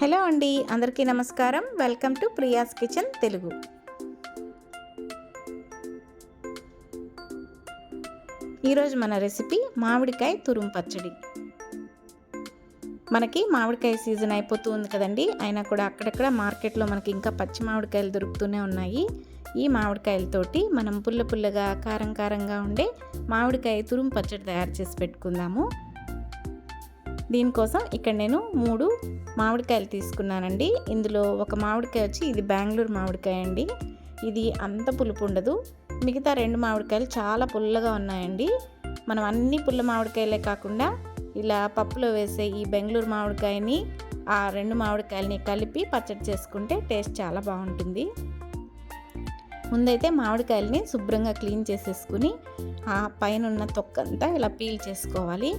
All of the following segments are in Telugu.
హలో అండి అందరికీ నమస్కారం. Welcome to Priya's kitchen Telugu. ఈరోజు మన రెసిపీ మామిడికాయ తురుము పచ్చడి. మనకి మామిడికాయ సీజన్ అయిపోతూ ఉంది కదండి అయినా కూడా అక్కడక్కడ మార్కెట్లో మనకి ఇంకా పచ్చి మామిడికాయలు దొరుకుతూనే ఉన్నాయి. ఈ మామిడికాయలతోటి మనం పుల్ల పుల్లగా కారం కారంగా ఉండే మామిడికాయ తురుము పచ్చడి తయారు చేసి పెట్టుకుందాము. దీనికోసం ఇక్కడ నేను మూడు మామిడికాయలు తీసుకున్నానండి. ఇందులో ఒక మామిడికాయ వచ్చి ఇది బెంగళూరు మామిడికాయ అండి. ఇది అంత పులుపు ఉండదు. మిగతా రెండు మామిడికాయలు చాలా పుల్లగా ఉన్నాయండి. మనం అన్ని పుల్ల మామిడికాయలే కాకుండా ఇలా పప్పులో వేసే ఈ బెంగళూరు మామిడికాయని ఆ రెండు మామిడికాయలని కలిపి పచ్చడి చేసుకుంటే టేస్ట్ చాలా బాగుంటుంది. ముందైతే మామిడికాయలని శుభ్రంగా క్లీన్ చేసేసుకుని ఆ పైన ఉన్న తొక్కంతా ఇలా పీల్ చేసుకోవాలి.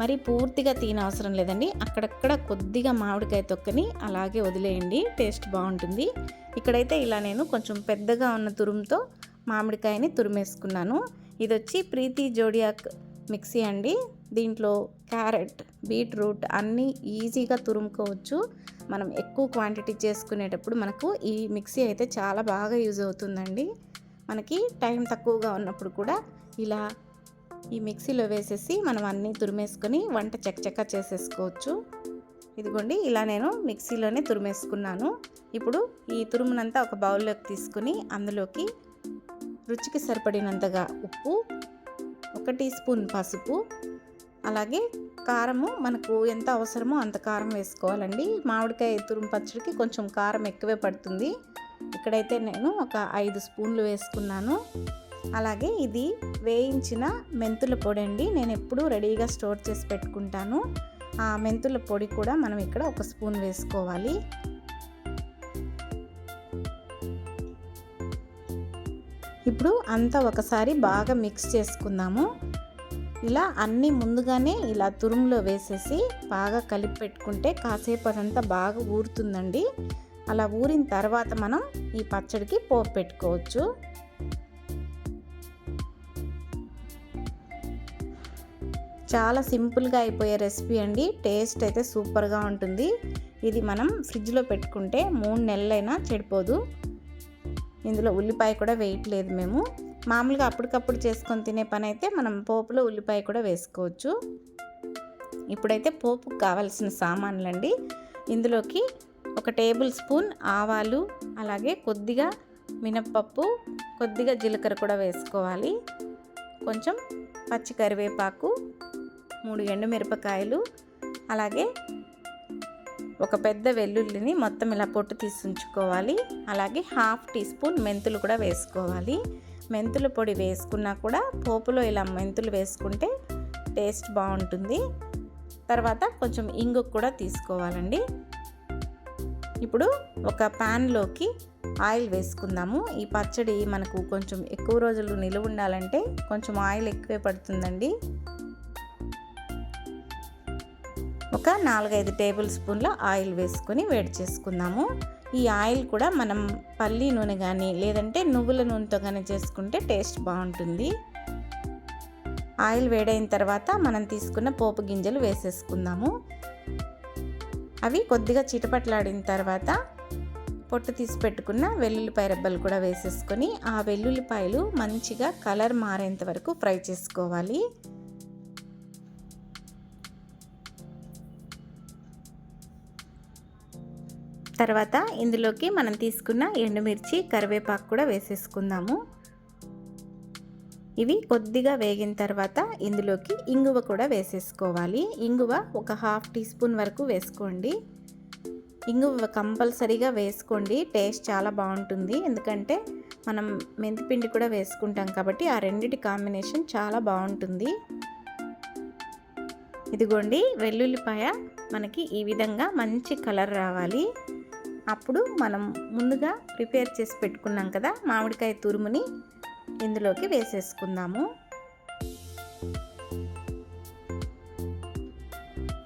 మరి పూర్తిగా తీన అవసరం లేదండి. అక్కడక్కడ కొద్దిగా మామిడికాయ తొక్కని అలాగే వదిలేయండి. టేస్ట్ బాగుంటుంది. ఇక్కడైతే ఇలా నేను కొంచెం పెద్దగా ఉన్న తురుముతో మామిడికాయని తురిమేసుకున్నాను. ఇది వచ్చి ప్రీతి జోడియాక్ మిక్సీ అండి. దీంట్లో క్యారెట్ బీట్రూట్ అన్నీ ఈజీగా తురుముకోవచ్చు. మనం ఎక్కువ క్వాంటిటీ చేసుకునేటప్పుడు మనకు ఈ మిక్సీ అయితే చాలా బాగా యూజ్ అవుతుందండి. మనకి టైం తక్కువగా ఉన్నప్పుడు కూడా ఇలా ఈ మిక్సీలో వేసేసి మనం అన్నీ తురిమేసుకొని వంట చకచక చేసేసుకోవచ్చు. ఇదిగోండి ఇలా నేను మిక్సీలోనే తురిమేసుకున్నాను. ఇప్పుడు ఈ తురుమునంతా ఒక బౌల్లోకి తీసుకుని అందులోకి రుచికి సరిపడినంతగా ఉప్పు ఒక టీ స్పూన్ పసుపు అలాగే కారము మనకు ఎంత అవసరమో అంత కారం వేసుకోవాలండి. మామిడికాయ తురుము పచ్చడికి కొంచెం కారం ఎక్కువే పడుతుంది. ఇక్కడైతే నేను ఒక ఐదు స్పూన్లు వేసుకున్నాను. అలాగే ఇది వేయించిన మెంతుల పొడి అండి నేను ఎప్పుడూ రెడీగా స్టోర్ చేసి పెట్టుకుంటాను. ఆ మెంతుల పొడి కూడా మనం ఇక్కడ ఒక స్పూన్ వేసుకోవాలి. ఇప్పుడు అంతా ఒకసారి బాగా మిక్స్ చేసుకుందాము. ఇలా అన్నీ ముందుగానే ఇలా తురుములో వేసేసి బాగా కలిపి పెట్టుకుంటే కాసేపు అదంతా బాగా ఊరుతుందండి. అలా ఊరిన తర్వాత మనం ఈ పచ్చడికి పోపు పెట్టుకోవచ్చు. చాలా సింపుల్గా అయిపోయే రెసిపీ అండి. టేస్ట్ అయితే సూపర్గా ఉంటుంది. ఇది మనం ఫ్రిడ్జ్లో పెట్టుకుంటే మూడు నెలలైనా చెడిపోదు. ఇందులో ఉల్లిపాయ కూడా వేయట్లేదు మేము. మామూలుగా అప్పటికప్పుడు చేసుకొని తినే పని అయితే మనం పోపులో ఉల్లిపాయ కూడా వేసుకోవచ్చు. ఇప్పుడైతే పోపుకు కావాల్సిన సామాన్లండి. ఇందులోకి ఒక టేబుల్ స్పూన్ ఆవాలు అలాగే కొద్దిగా మినప్పప్పు కొద్దిగా జీలకర్ర కూడా వేసుకోవాలి. కొంచెం పచ్చి కరివేపాకు మూడు ఎండుమిరపకాయలు అలాగే ఒక పెద్ద వెల్లుల్లిని మొత్తం ఇలా పొట్టు తీసించుకోవాలి. అలాగే హాఫ్ టీ స్పూన్ మెంతులు కూడా వేసుకోవాలి. మెంతుల పొడి వేసుకున్నా కూడా పోపులో ఇలా మెంతులు వేసుకుంటే టేస్ట్ బాగుంటుంది. తర్వాత కొంచెం ఇంగు కూడా తీసుకోవాలండి. ఇప్పుడు ఒక ప్యాన్లోకి ఆయిల్ వేసుకుందాము. ఈ పచ్చడి మనకు కొంచెం ఎక్కువ రోజులు నిలువ ఉండాలంటే కొంచెం ఆయిల్ ఎక్కువే పడుతుందండి. ఒక నాలుగైదు టేబుల్ స్పూన్ల ఆయిల్ వేసుకొని వేడి చేసుకుందాము. ఈ ఆయిల్ కూడా మనం పల్లి నూనె కానీ లేదంటే నువ్వుల నూనెతో కానీ చేసుకుంటే టేస్ట్ బాగుంటుంది. ఆయిల్ వేడైన తర్వాత మనం తీసుకున్న పోపు గింజలు వేసేసుకుందాము. అవి కొద్దిగా చిటపట్లాడిన తర్వాత పొట్టు తీసి పెట్టుకున్న వెల్లుల్లిపాయ రెబ్బలు కూడా వేసేసుకొని ఆ వెల్లుల్లిపాయలు మంచిగా కలర్ మారేంత వరకు ఫ్రై చేసుకోవాలి. తర్వాత ఇందులోకి మనం తీసుకున్న ఎండుమిర్చి కరివేపాకు కూడా వేసేసుకుందాము. ఇవి కొద్దిగా వేగిన తర్వాత ఇందులోకి ఇంగువ కూడా వేసేసుకోవాలి. ఇంగువ ఒక హాఫ్ టీ స్పూన్ వరకు వేసుకోండి. ఇంగువ కంపల్సరీగా వేసుకోండి. టేస్ట్ చాలా బాగుంటుంది. ఎందుకంటే మనం మెంతిపిండి కూడా వేసుకుంటాం కాబట్టి ఆ రెండిటి కాంబినేషన్ చాలా బాగుంటుంది. ఇదిగోండి వెల్లుల్లిపాయ మనకి ఈ విధంగా మంచి కలర్ రావాలి. అప్పుడు మనం ముందుగా ప్రిపేర్ చేసి పెట్టుకున్నాం కదా మామిడికాయ తురుముని ఇందులోకి వేసేసుకుందాము.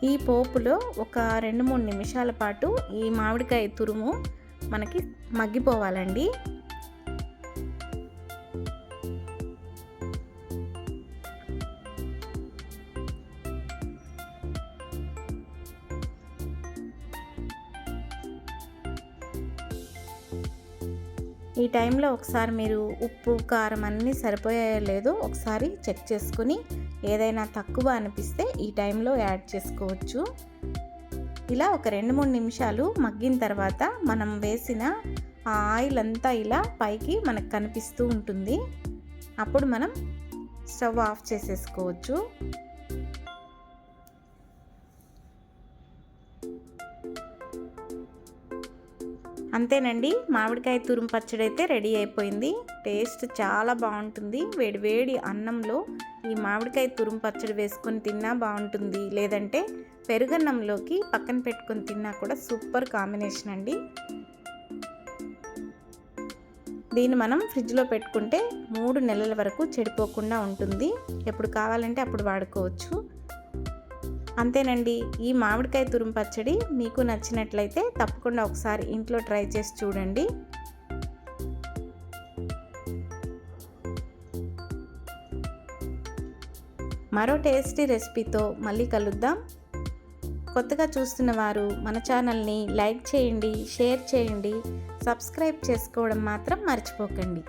ఈ పోపులో ఒక రెండు మూడు నిమిషాల పాటు ఈ మామిడికాయ తురుము మనకి మగ్గిపోవాలండి. ఈ టైంలో ఒకసారి మీరు ఉప్పు కారం అన్నీ సరిపోయాయో లేదో ఒకసారి చెక్ చేసుకుని ఏదైనా తక్కువ అనిపిస్తే ఈ టైంలో యాడ్ చేసుకోవచ్చు. ఇలా ఒక రెండు మూడు నిమిషాలు మగ్గిన తర్వాత మనం వేసిన ఆ ఆయిల్ అంతా ఇలా పైకి మనకు కనిపిస్తూ ఉంటుంది. అప్పుడు మనం స్టవ్ ఆఫ్ చేసేసుకోవచ్చు. అంతేనండి మామిడికాయ తురుము పచ్చడి అయితే రెడీ అయిపోయింది. టేస్ట్ చాలా బాగుంటుంది. వేడి వేడి అన్నంలో ఈ మామిడికాయ తురుము పచ్చడి వేసుకొని తిన్నా బాగుంటుంది. లేదంటే పెరుగన్నంలోకి పక్కన పెట్టుకొని తిన్నా కూడా సూపర్ కాంబినేషన్ అండి. దీన్ని మనం ఫ్రిడ్జ్లో పెట్టుకుంటే మూడు నెలల వరకు చెడిపోకుండా ఉంటుంది. ఎప్పుడు కావాలంటే అప్పుడు వాడుకోవచ్చు. అంతేనండి. ఈ మామిడికాయ తురుము పచ్చడి మీకు నచ్చినట్లయితే తప్పకుండా ఒకసారి ఇంట్లో ట్రై చేసి చూడండి. మరో టేస్టీ రెసిపీతో మళ్ళీ కలుద్దాం. కొత్తగా చూస్తున్న వారు మన ఛానల్ని లైక్ చేయండి షేర్ చేయండి సబ్స్క్రైబ్ చేసుకోవడం మాత్రం మర్చిపోకండి.